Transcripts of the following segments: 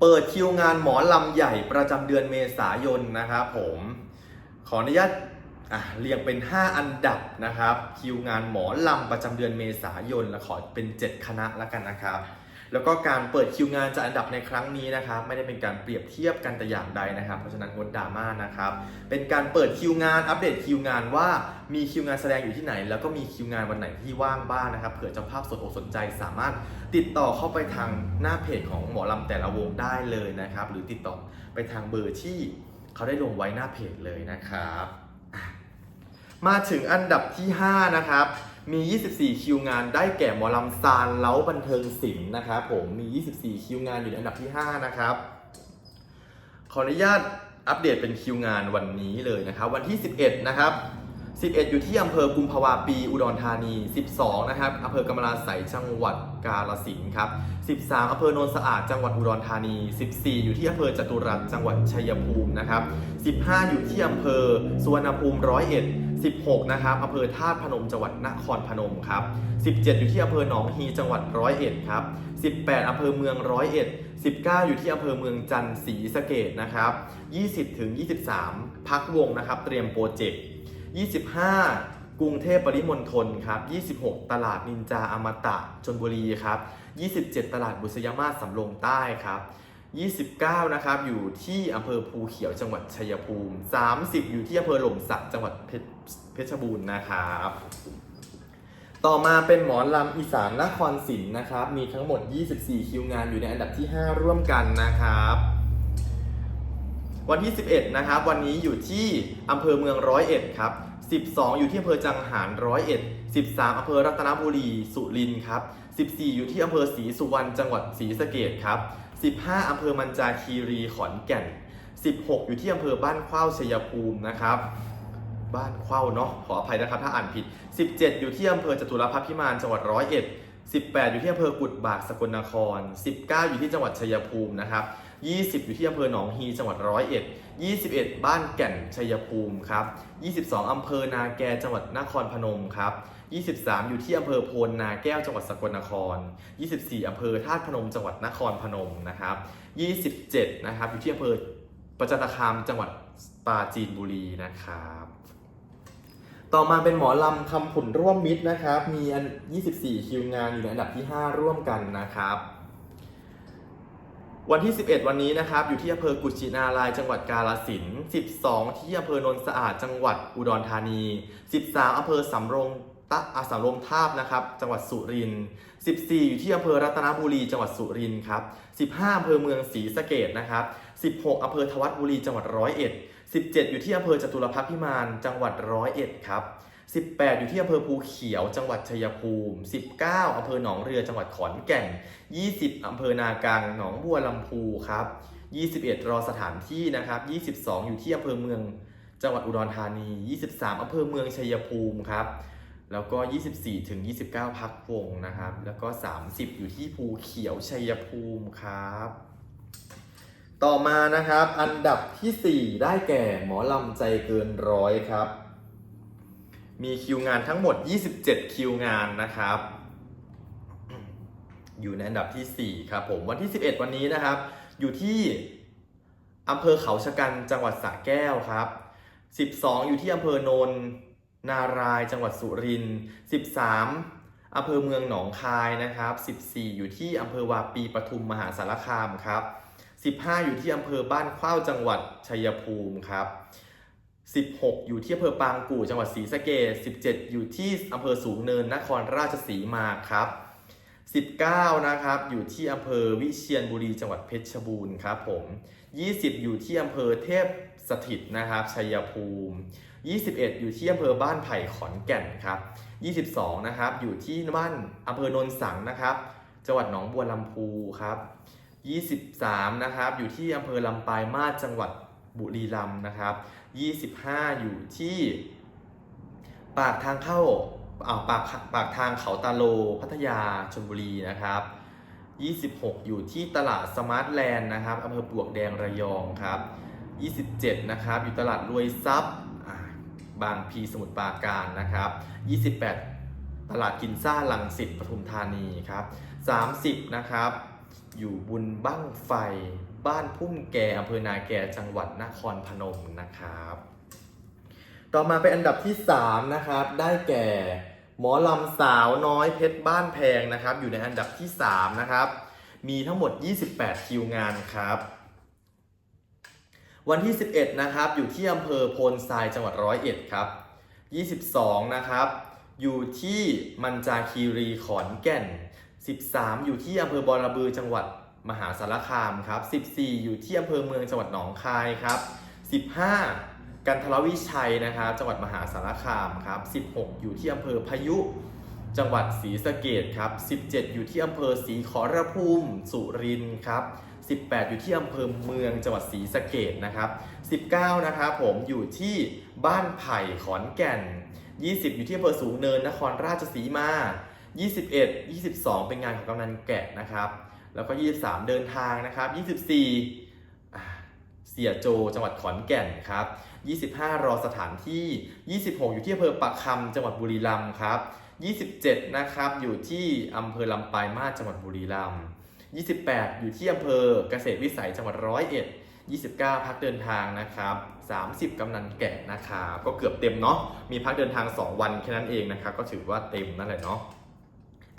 เปิดคิวงานหมอลำใหญ่ประจำเดือนเมษายนนะครับผม ขออนุญาตเรียงเป็น 5 อันดับนะครับ คิวงานหมอลำประจำเดือนเมษายนและขอเป็น 7 คณะละกันนะครับ แล้วก็การเปิดคิวงานจากอันดับในครั้งนี้นะครับไม่ได้เป็นการเปรียบเทียบกันแต่อย่างใดนะครับ เพราะฉะนั้นงดดราม่านะครับเป็นการเปิดคิวงานอัปเดตคิวงานว่ามีคิวงานแสดงอยู่ที่ไหน แล้วก็มีคิวงานวันไหนที่ว่างบ้างนะครับเผื่อเจ้าภาพสนอกสนใจสามารถติดต่อเข้าไปทางหน้าเพจของหมอลำแต่ละวงได้เลยนะครับ หรือติดต่อไปทางเบอร์ที่เขาได้ลงไว้หน้าเพจเลยนะครับ มาถึงอันดับที่ 5 นะครับ มี 24 คิวงานได้แก่หมอลำซานเล้าบันเทิงศิลป์นะครับผมมี 24 คิวงานอยู่ในอันดับที่ 5 นะครับ ขออนุญาตอัปเดตเป็นคิวงานวันนี้เลยนะครับ วันที่ 11 นะครับ 11 อยู่ที่อำเภอกุมภาวาปี อุดรธานี 12 นะครับอำเภอกำมะลาไสจังหวัดกาฬสินครับ 13อำเภอโนนสะอาดจังหวัดอุดรธานี 14 อยู่ที่อำเภอจตุรัสจังหวัดชัยภูมินะครับ 15 อยู่ที่อำเภอสุวรรณภูมิร้อยเอ็ด 16 นะครับอำเภอธาตุพนมจังหวัดนครพนมครับ 17 อยู่ที่อำเภอหนองฮีจังหวัดร้อยเอ็ดครับ18อำเภอเมืองร้อยเอ็ด19 อยู่ที่อำเภอเมืองจันทร์ศรีสะเกดนะครับ20ถึง23 พักวงนะครับ เตรียมโปรเจกต์25 กรุงเทพปริมณฑลครับ26 ตลาดนินจาอมตะชนบุรีครับ27 ตลาดบุษยมาศสำโรงใต้ครับ29 นะครับ อยู่ที่อำเภอภูเขียวจังหวัดชัยภูมิ 30 อยู่ที่อำเภอหล่มสักจังหวัดเพชร เพชรบูรณ์นะครับ ต่อมาเป็นหมอลำอีสานนครศรีนะครับ มีทั้งหมด 24 คิวงานอยู่ในอันดับที่ 5 ร่วมกันนะครับ วันที่ 11 นะครับ วันนี้อยู่ที่อำเภอเมืองร้อยเอ็ดครับ12 อยู่ที่อำเภอจังหารร้อยเอ็ด13อำเภอรัตนบุรีสุรินทร์ครับ14 อยู่ที่อำเภอศรีสุวรรณจังหวัดศรีสะเกดครับ15อำเภอมันจาคีรีขอนแก่น 16 อยู่ที่อำเภอบ้านเข้าชัยภูมินะครับ บ้านเข้าเนาะขออภัยนะครับถ้าอ่านผิด 17 อยู่ที่อำเภอจตุรพักษ์พิมานจังหวัดร้อยเอ็ด18 อยู่ที่อำเภอกุดบากสกลนคร 19 อยู่ที่จังหวัดชัยภูมินะครับ 20 อยู่ที่อำเภอหนองฮีจังหวัดร้อยเอ็ด21 บ้านแก่นชัยภูมิครับ 22 อำเภอนาแกจังหวัดนครพนมครับ 23 อยู่ที่อำเภอโพนนาแก้วจังหวัดสกลนคร 24 อำเภอธาตุพนมจังหวัดนครพนมนะครับ 27 นะครับอยู่ที่อำเภอประจันตคามจังหวัดปราจีนบุรีนะครับ ต่อมาเป็นหมอลำคำผุนร่วมมิตรนะครับ มีอัน 24 คิวงานอยู่ในอันดับที่ 5 ร่วมกันนะครับ วันที่ 11 วันนี้นะครับ อยู่ที่อำเภอกุชินารายจังหวัดกาฬสิน12 ที่อำเภอโนนสะอาดจังหวัดอุดรธานี 13อำเภอสำโรงตะอาสำโรงทาบนะครับ จังหวัดสุรินทร์14 อยู่ที่อำเภอรัตนบุรี จังหวัดสุรินทร์ครับ 15อำเภอเมืองศรีสะเกดนะครับ 16อำเภอทวัดบุรี จังหวัดร้อยเอ็ด 17 อยู่ที่อำเภอจตุรพักษ์พิมานจังหวัดร้อยเอ็ดครับ 18 อยู่ที่อำเภอภูเขียว จังหวัดชัยภูมิ 19อำเภอหนองเรือจังหวัดขอนแก่น 20อำเภอนากางหนองบัวลำพูครับ 21 รอสถานที่นะครับ 22 อยู่ที่อำเภอเมืองจังหวัดอุดรธานี 23อำเภอเมืองชัยภูมิครับ แล้วก็ 24 ถึง 29 พักวงนะครับ แล้วก็ 30 อยู่ที่ภูเขียวชัยภูมิครับ ต่อมานะครับ อันดับทีสี่ 4 ได้แก่หมอลำใจเกินร้อยครับ มีคิวงานทั้งหมด 27 คิวงานนะครับ อยู่ในอันดับทีสี่ 4 ครับผมวันที่ 11 วันนี้นะครับ อยู่ที่อำเภอเขาชะกันจังหวัดสระแก้วครับ 12 อยู่ที่อำเภอโนนนารายจังหวัดสุรินทร์13อำเภอเมืองหนองคายนะครับ 14 อยู่ที่อำเภอวาปีปทุมมหาสารคามครับ 15 อยู่ที่อำเภอบ้านข้าวจังหวัดชัยภูมิครับ 16 อยู่ที่อำเภอปางกู่จังหวัดศรีสะเกษ17 อยู่ที่อำเภอสูงเนินนครราชสีมาครับ 19 นะครับ อยู่ที่อำเภอวิเชียรบุรีจังหวัดเพชรบูรณ์ครับผม 20 อยู่ที่อำเภอเทพสถิตนะครับชัยภูมิ 21 อยู่ที่อำเภอบ้านไผ่ขอนแก่นครับ 22 นะครับ อยู่ที่บ้านอำเภอโนนสังนะครับ จังหวัดหนองบัวลำพูครับ 23 นะครับ อยู่ที่อำเภอลำปายมาศจังหวัดบุรีรัมย์นะครับ 25 อยู่ที่ ปากทางเข้าอ่าปากปากทางเขาตาโลพัทยาชลบุรีนะครับ 26 อยู่ที่ตลาดสมาร์ทแลนด์นะครับอำเภอปลวกแดงระยองครับ 27 นะครับ อยู่ตลาดรวยทรัพย์อ่าบางพีสมุทรปราการนะครับ 28 ตลาดกินซ่าลังสิตปทุมธานีครับ 30 นะครับ อยู่บุญบ้างไฟ บ้านพุ่มแกอำเภอนาแกจังหวัดนครพนมนะครับ ต่อมาเป็นอันดับที่ 3 นะครับ ได้แก่ หมอลำสาวน้อยเพชรบ้านแพงนะครับ อยู่ในอันดับที่ 3 นะครับ มีทั้งหมด 28 คิวงานครับ วันที่ 11 นะครับ อยู่ที่อำเภอโพนทรายจังหวัดร้อยเอ็ดครับ 22 นะครับ อยู่ที่มันจาคีรีขอนแก่น 13 อยู่ที่อำเภอบอระบือจังหวัดมหาสารคามครับ14 อยู่ที่อำเภอเมืองจังหวัดหนองคายครับ15 กันทรวิชัยนะครับจังหวัดมหาสารคามครับ16 อยู่ที่อำเภอพายุจังหวัดศรีสะเกดครับ17 อยู่ที่อำเภอศรีขอรภูมิสุรินทร์ครับ18 อยู่ที่อำเภอเมืองจังหวัดศรีสะเกดนะครับ19 นะครับผมอยู่ที่บ้านไผ่ขอนแก่น 20 อยู่ที่อำเภอสูงเนินนครราชสีมา 21 22 เป็นงานของกำนันแกะนะครับ แล้วก็ 23 เดินทางนะครับ 24อ่เสียโจจังหวัดขอนแก่นครับ 25 รอสถานที่ 26 อยู่ที่อำเภอปากคำจังหวัดบุรีรัมย์ครับ 27 นะครับอยู่ที่อำเภอลำปลายมาศจังหวัดบุรีรัมย์28 อยู่ที่อำเภอเกษตรวิสัยจังหวัดร้อยเอ็ด29 พักเดินทางนะครับ 30 กำนันแกะนะครับ ก็เกือบเต็มเนาะ มีพักเดินทาง 2 วันแค่นั้นเองนะครับ ก็ถือว่าเต็มนั่นแหละเนาะ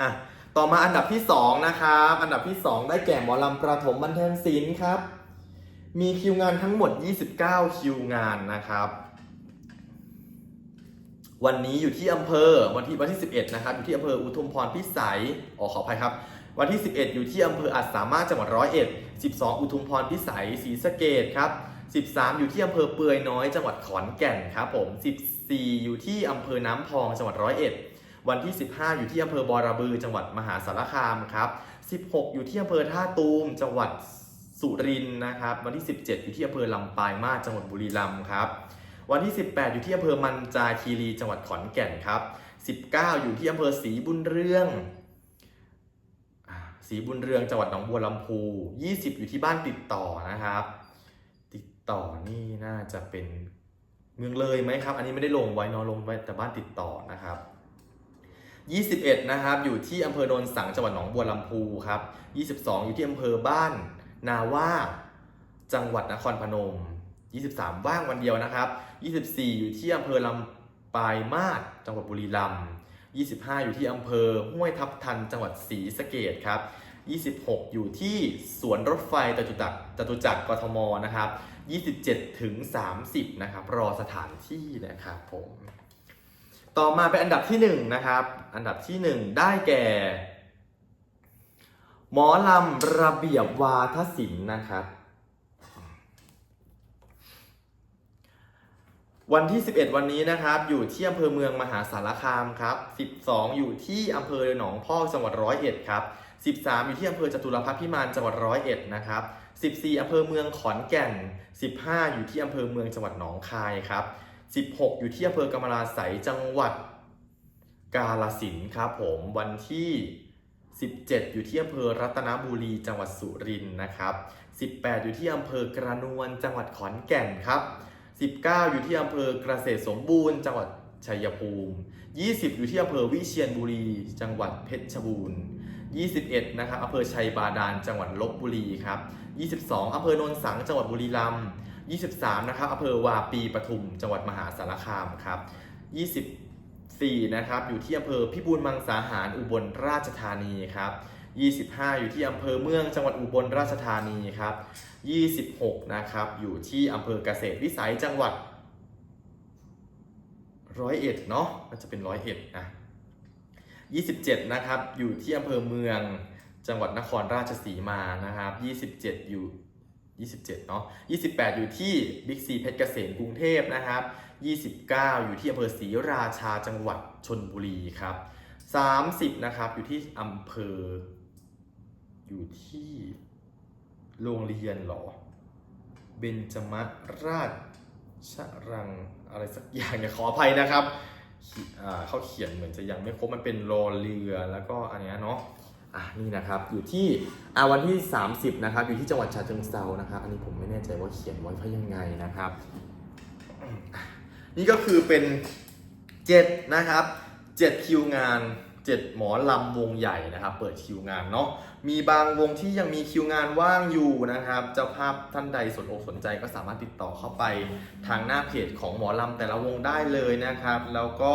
อะต่อมาอันดับที่ 2 นะครับ อันดับที่ 2 ได้แก่หมอลำประถมบันเทิงศิลป์ครับ มีคิวงานทั้งหมด 29 คิวงานนะครับ วันนี้อยู่ที่อำเภอวันที่วันที่ 11 นะครับ อยู่ที่อำเภออุทุมพรพิสัยอ๋อขออภัยครับ วันที่ 11 อยู่ที่อำเภออัดสามารถจังหวัดร้อยเอ็ด12 อุทุมพรพิสัยศรีสะเกดครับ13 อยู่ที่อำเภอเปือยน้อยจังหวัดขอนแก่นครับผม 14 อยู่ที่อำเภอน้ำพองจังหวัดร้อยเอ็ด วันที่ 15 อยู่ที่อำเภอบอระบือ จังหวัดมหาสารคามครับ 16 อยู่ที่อำเภอท่าตูม จังหวัดสุรินทร์นะครับ วันที่ 17 อยู่ที่อำเภอลำปายมาจังหวัดบุรีรัมย์ครับ วันที่ 18 อยู่ที่อำเภอมันจาคีรี จังหวัดขอนแก่นครับ 19 อยู่ที่อำเภอศรีบุญเรืองศรีบุญเรืองจังหวัดหนองบัวลำพู 20 อยู่ที่บ้านติดต่อนะครับ ติดต่อนี่น่าจะเป็นเมืองเลยไหมครับ อันนี้ไม่ได้ลงไว้นอะลงไว้แต่บ้านติดต่อนะครับ 21 นะครับ อยู่ที่อำเภอโนนสังจังหวัดหนองบัวลำพูครับ 22 อยู่ที่อำเภอบ้าน นาว่าจังหวัดนครพนม 23 ว่างวันเดียวนะครับ 24 อยู่ที่อำเภอลำปายมาศจังหวัดบุรีรัมย์25 อยู่ที่อำเภอห้วยทับทันจังหวัดศรีสะเกดครับ26 อยู่ที่สวนรถไฟจตุจักรจตุจักรกทมนะครับ 27 ถึง 30 นะครับ รอสถานที่นะครับผม ต่อมาเป็นอันดับที่1นะครับ อันดับที่ 1 ได้แก่ หมอลำระเบียบวาทศิลป์นะครับ วันที่ 11 วันนี้นะครับ อยู่ที่อำเภอเมืองมหาสารคามครับ 12 อยู่ที่อำเภอหนองพอกจังหวัดร้อยเอ็ดครับ 13 อยู่ที่อำเภอจตุรพักษ์พิมานจังหวัดร้อยเอ็ดนะครับ14อำเภอเมืองขอนแก่น 15 อยู่ที่อำเภอเมืองจังหวัดหนองคายครับ 16 อยู่ที่อำเภอกำมะลาไสยจังหวัดกาลสินครับผมวันที่ 17 อยู่ที่อำเภอรัตนบุรีจังหวัดสุรินทร์นะครับ 18 อยู่ที่อำเภอกระนวลจังหวัดขอนแก่นครับ 19 อยู่ที่อำเภอเกษตรสมบูรณ์ จังหวัดชัยภูมิ 20 อยู่ที่อำเภอวิเชียรบุรี จังหวัดเพชรบูรณ์ 21 นะครับอำเภอชัยบาดาลจังหวัดลบบุรีครับ 22อำเภอโนนสังจังหวัดบุรีรัมย์23 นะครับอำเภอวาปีปทุม จังหวัดมหาสารคามครับ 24 นะครับอยู่ที่อำเภอพิบูลมังสาหารอุบลราชธานีครับ 25 อยู่ที่อำเภอเมืองจังหวัดอุบลราชธานีครับ 26 นะครับอยู่ที่อำเภอเกษตรวิสัยจังหวัดร้อยเอ็ดเนาะน่าจะเป็นร้อยเอ็ดนะ 27 นะครับ อยู่ที่อำเภอเมือง จังหวัดนครราชสีมานะครับ 27 อยู่ 27 เนาะ28 อยู่ที่บิ๊กซีเพชรเกษมกรุงเทพนะครับ 29 อยู่ที่อำเภอศรีราชาจังหวัดชนบุรีครับ 30 นะครับ อยู่ที่อำเภอ อยู่ที่โรงเรียนหรอ เบญจมราชรังอะไรสักอย่างเนี่ยขออภัยนะครับ เขาเขียนเหมือนจะยังไม่ครบมันเป็นรอเรือแล้วก็อันนี้เนาะอะนี่นะครับอยู่ที่อ่าวันที่ 30นะครับอยู่ที่จังหวัดฉะเชิงเซานะครับอันนี้ผมไม่แน่ใจว่าเขียนไว้เพราะยังไงนะครับ นี่ก็คือเป็น 7 นะครับ 7 คิวงาน 7 หมอลำวงใหญ่นะครับ เปิดคิวงานเนาะมีบางวงที่ยังมีคิวงานว่างอยู่นะครับเจ้าภาพท่านใดสนอกสนใจก็สามารถติดต่อเข้าไปทางหน้าเพจของหมอลำแต่ละวงได้เลยนะครับ แล้วก็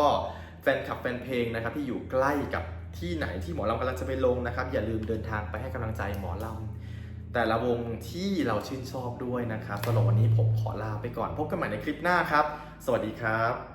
แฟนคลับแฟนเพลงนะครับที่อยู่ใกล้กับที่ไหนที่หมอลำกำลังจะไปลงนะครับ อย่าลืมเดินทางไปให้กำลังใจหมอลำแต่ละวงที่เราชื่นชอบด้วยนะครับสำหรับวันนี้ผมขอลาไปก่อน พบกันใหม่ในคลิปหน้าครับ สวัสดีครับ